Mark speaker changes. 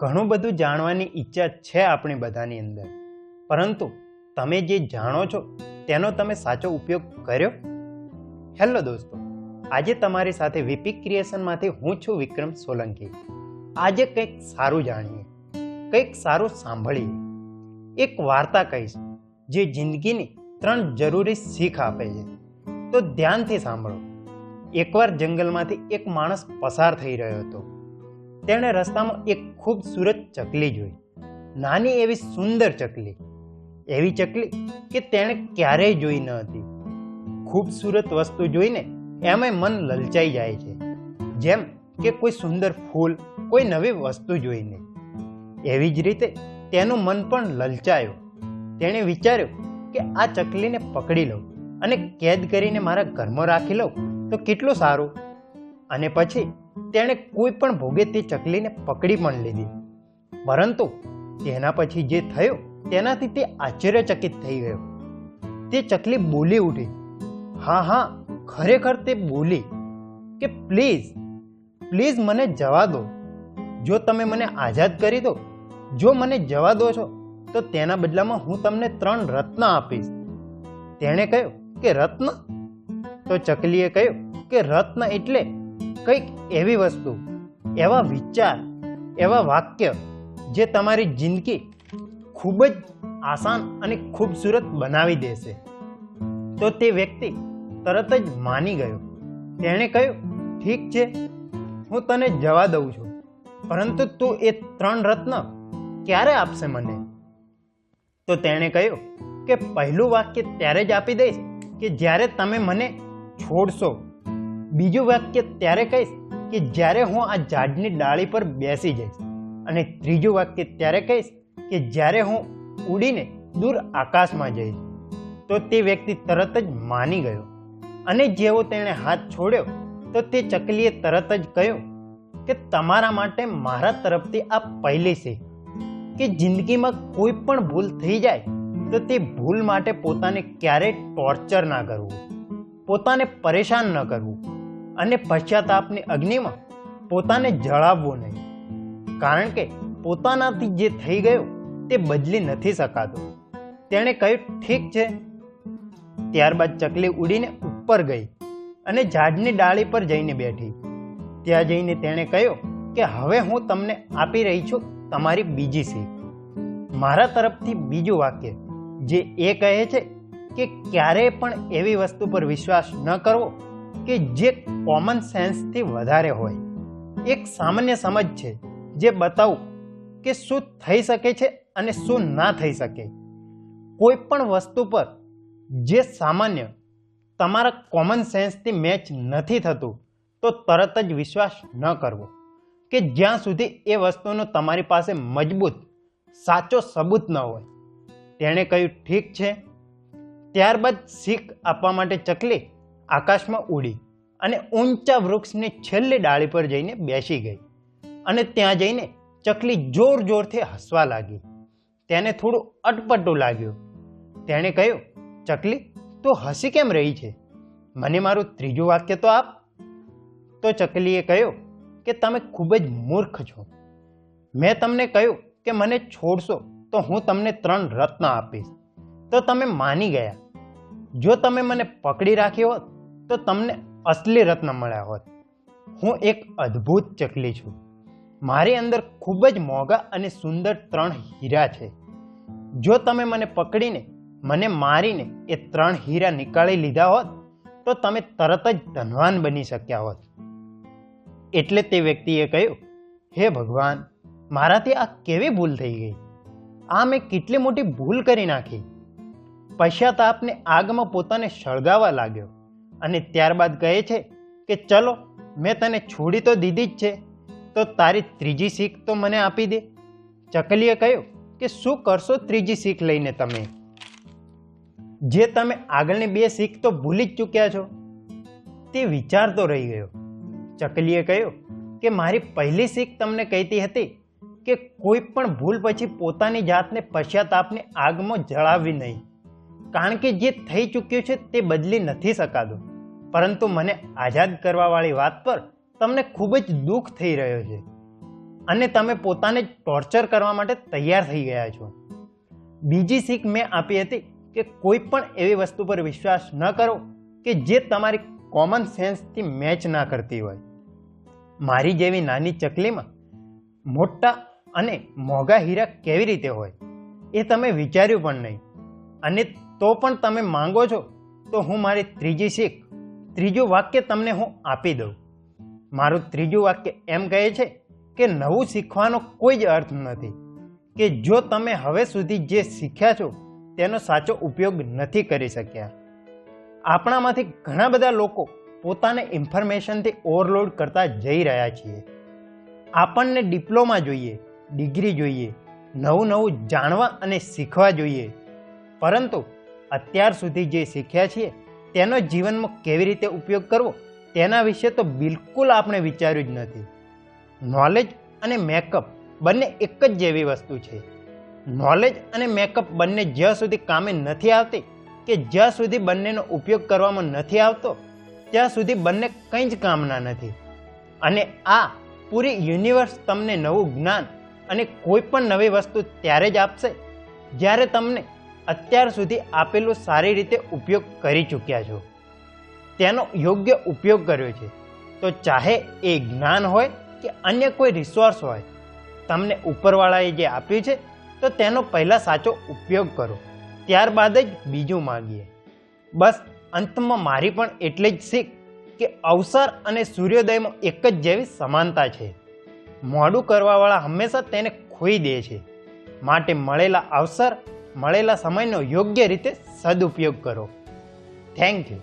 Speaker 1: ઘણું બધું જાણવાની ઈચ્છા છે આપણી બધાની અંદર. પરંતુ તમે જે જાણો છો, તેનો તમે સાચો ઉપયોગ કર્યો? હેલો દોસ્તો, આજે તમારી સાથે વીપી ક્રિએશનમાંથી હું છું વિક્રમ સોલંકી. આજે કંઈક સારું જાણીએ, કંઈક સારું સાંભળીએ. એક વાર્તા કહીશ, જે જિંદગીની ત્રણ જરૂરી શીખ આપે છે. તો ધ્યાનથી સાંભળો. એકવાર જંગલમાંથી એક માણસ પસાર થઈ રહ્યો હતો. તેણે રસ્તામાં એક ખૂબસૂરત ચકલી જોઈ. નાની એવી સુંદર ચકલી. એવી ચકલી કે તેણે ક્યારેય જોઈ ન હતી. ખૂબસૂરત વસ્તુ જોઈને એમાં મન લલચાઈ જાય છે. જેમ કે કોઈ સુંદર ફૂલ, કોઈ નવી વસ્તુ જોઈને. એવી જ રીતે તેનું મન પણ લલચાયો. તેણે વિચાર્યું કે આ ચકલીને પકડી લઉં અને કેદ કરીને મારા ઘરમાં રાખી લઉં તો કેટલું સારું. અને પછી તેણે કોઈ પણ ભોગે તે ચકલીને પકડી પણ લીધી. પરંતુ તેના પછી જે થયું, તેનાથી તે આશ્ચર્યચકિત થઈ ગયો. તે ચકલી બોલી ઉઠી. હા હા, ખરેખર તે બોલી કે પ્લીઝ પ્લીઝ મને જવા દો. જો તમે મને આઝાદ કરી દો, જો મને જવા દો છો, તો તેના બદલામાં હું તમને ત્રણ રત્ન આપીશ. તેણે કહ્યું કે રત્ન? તો ચકલીએ કહ્યું કે રત્ન એટલે કંઈક એવી વસ્તુ, એવા વિચાર, એવા વાક્ય જે તમારી જિંદગી ખૂબ જ આસાન અને ખૂબસૂરત બનાવી દેશે. તો તે વ્યક્તિ તરત જ માની ગયો. તેણે કહ્યું, ઠીક છે, હું તને જવા દઉં છું, પરંતુ તું એ ત્રણ રત્ન ક્યારે આપશે મને? તો તેણે કહ્યું, કે પહેલું વાક્ય ત્યારે જ આપી દઈશ કે જ્યારે તમે મને છોડશો. બીજું વાક્ય ત્યારે કહીશ કે જ્યારે હું આ ઝાડની ડાળી પર બેસી જઈશ. અને ત્રીજું વાક્ય ત્યારે કહીશ કે જ્યારે હું ઉડીને દૂર આકાશમાં જઈશ, તો તે વ્યક્તિ તરત જ માની ગયો. અને જેવો તેણે હાથ છોડ્યો, તો તે ચકલીએ તરત જ કહ્યું કે તમારા માટે મારા તરફથી આ પહેલી છે. કે જિંદગીમાં કોઈ પણ ભૂલ થઈ જાય, તો તે ભૂલ માટે પોતાને ક્યારેય ટોર્ચર ના કરવું. પોતાને પરેશાન ન કરવું. અને પશ્ચાતાપની અગ્નિમાં પોતાને જળાવવું નહીં. કારણ કે પોતાનાથી જે થઈ ગયું તે બદલી નથી શકાતું. તેણે કહ્યું, ઠીક છે. ત્યારબાદ ચકલી ઉડીને ઉપર ગઈ અને ઝાડની ડાળી પર જઈને બેઠી. ત્યાં જઈને તેણે કહ્યું કે, હવે હું તમને આપી રહી છું તમારી બીજી શીખ. મારા તરફથી બીજું વાક્ય, જે એ કહે છે કે, ક્યારેય પણ એવી વસ્તુ પર વિશ્વાસ ન કરવો કે જે કોમન સેન્સથી વધારે હોય. એક સામાન્ય સમજ છે જે બતાવું કે શું થઈ શકે છે અને શું ના થઈ શકે. કોઈ પણ વસ્તુ પર જે સામાન્ય તમારા કોમન સેન્સથી મેચ નથી થતું, તો તરત જ વિશ્વાસ ન કરવો કે જ્યાં સુધી એ વસ્તુનો તમારી પાસે મજબૂત, સાચો સબૂત ન હોય. તેણે કહ્યું, ઠીક છે. ત્યારબાદ શીખ આપવા માટે ચકલી આકાશમાં ઉડી અને ઊંચા વૃક્ષની છેલ્લી ડાળી પર જઈને બેસી ગઈ અને ત્યાં જઈને ચકલી જોર જોરથી હસવા લાગી. તેને થોડું અટપટું લાગ્યું. તેણે કહ્યું, ચકલી, તું હસી કેમ રહી છે? મને મારું ત્રીજું વાક્ય તો આપ. તો ચકલીએ કહ્યું કે, તમે ખૂબ જ મૂર્ખ છો. મેં તમને કહ્યું કે મને છોડશો તો હું તમને ત્રણ રત્ન આપીશ. તો તમે માની ગયા. જો તમે મને પકડી રાખ્યો હોત તો તમને અસલી રત્ન મળ્યા હોત. હું એક અદ્ભુત ચકલી છું. મારી અંદર ખૂબ જ મોંઘા અને સુંદર ત્રણ હીરા છે. જો તમે મને પકડીને, મને મારીને એ ત્રણ હીરા નીકાળી લીધા હોત, તો તમે તરત જ ધનવાન બની શક્યા હોત. એટલે તે વ્યક્તિએ કહ્યું, હે ભગવાન, મારાથી આ કેવી ભૂલ થઈ ગઈ? આ મેં કેટલી મોટી ભૂલ કરી નાખી. પશ્ચાતાપને આગમાં પોતાને સળગાવવા લાગ્યો. અને ત્યારબાદ કહે છે કે ચલો, મેં તને છોડી તો દીધી જ છે, તો તારી ત્રીજી શીખ તો મને આપી દે. ચકલીએ કહ્યું કે શું કરશો ત્રીજી શીખ લઈને તમે? જે તમે આગળની બે શીખ તો ભૂલી જ ચૂક્યા છો. તે વિચારતો રહી ગયો. ચકલીએ કહ્યું કે મારી પહેલી શીખ તમને કહેતી હતી કે કોઈ પણ ભૂલ પછી પોતાની જાતને પશ્ચાતાપની આગમાં જળાવવી નહીં. કારણ કે જે થઈ ચૂક્યું છે તે બદલી નથી શકાતું. પરંતુ મને આઝાદ કરવાવાળી વાત પર તમને ખૂબ જ દુઃખ થઈ રહ્યો છે. અને તમે પોતાને ટોર્ચર કરવા માટે તૈયાર થઈ ગયા છો. બીજી શીખ મેં આપી હતી કે કોઈ પણ એવી વસ્તુ પર વિશ્વાસ ન કરો કે જે તમારી કોમન સેન્સથી મેચ ના કરતી હોય. મારી જેવી નાની ચકલીમાં મોટા અને મોંઘા હીરા કેવી રીતે હોય, એ તમે વિચાર્યું પણ નહીં. અને તો પણ તમે માંગો છો? તો હું મારી ત્રીજી શીખ, ત્રીજું વાક્ય તમને હું આપી દઉં. મારું ત્રીજું વાક્ય એમ કહે છે કે નવું શીખવાનો કોઈ જ અર્થ નથી, કે જો તમે હવે સુધી જે શીખ્યા છો, તેનો સાચો ઉપયોગ નથી કરી શક્યા. આપણામાંથી ઘણા બધા લોકો પોતાને ઇન્ફોર્મેશનથી ઓવરલોડ કરતા જઈ રહ્યા છીએ. આપણને ડિપ્લોમા જોઈએ, ડિગ્રી જોઈએ, નવું નવું જાણવા અને શીખવા જોઈએ. પરંતુ અત્યાર સુધી જે શીખ્યા છીએ, તેનો જીવનમાં કેવી રીતે ઉપયોગ કરવો, તેના વિશે તો બિલકુલ આપણે વિચાર્યું જ નથી. નોલેજ અને મેકઅપ બંને એક જ જેવી વસ્તુ છે. નોલેજ અને મેકઅપ બંને જ્યાં સુધી કામે નથી આવતી કે જ્યાં સુધી બંનેનો ઉપયોગ કરવામાં નથી આવતો, ત્યાં સુધી બંને કંઈ જ કામના નથી. અને આ પૂરી યુનિવર્સ તમને નવું જ્ઞાન અને કોઈ પણ નવી વસ્તુ ત્યારે જ આપશે, જ્યારે તમને અત્યાર સુધી આપેલું સારી રીતે ઉપયોગ કરી ચૂક્યા છો. તેનો યોગ્ય ઉપયોગ કર્યો છે. તો ચાહે એ જ્ઞાન હોય કે અન્ય કોઈ રિસોર્સ હોય, તમને ઉપરવાળાએ જે આપ્યું છે, તો તેનો પહેલાં સાચો ઉપયોગ કરો. ત્યારબાદ જ બીજું માગીએ. બસ અંતમાં મારી પણ એટલે જ શીખ કે અવસર અને સૂર્યોદયમાં એક જ જેવી સમાનતા છે. મોડું કરવાવાળા હંમેશા તેને ખોઈ દે છે. માટે મળેલા અવસર મળેલા સમયનો યોગ્ય રીતે સદુપયોગ કરો. Thank you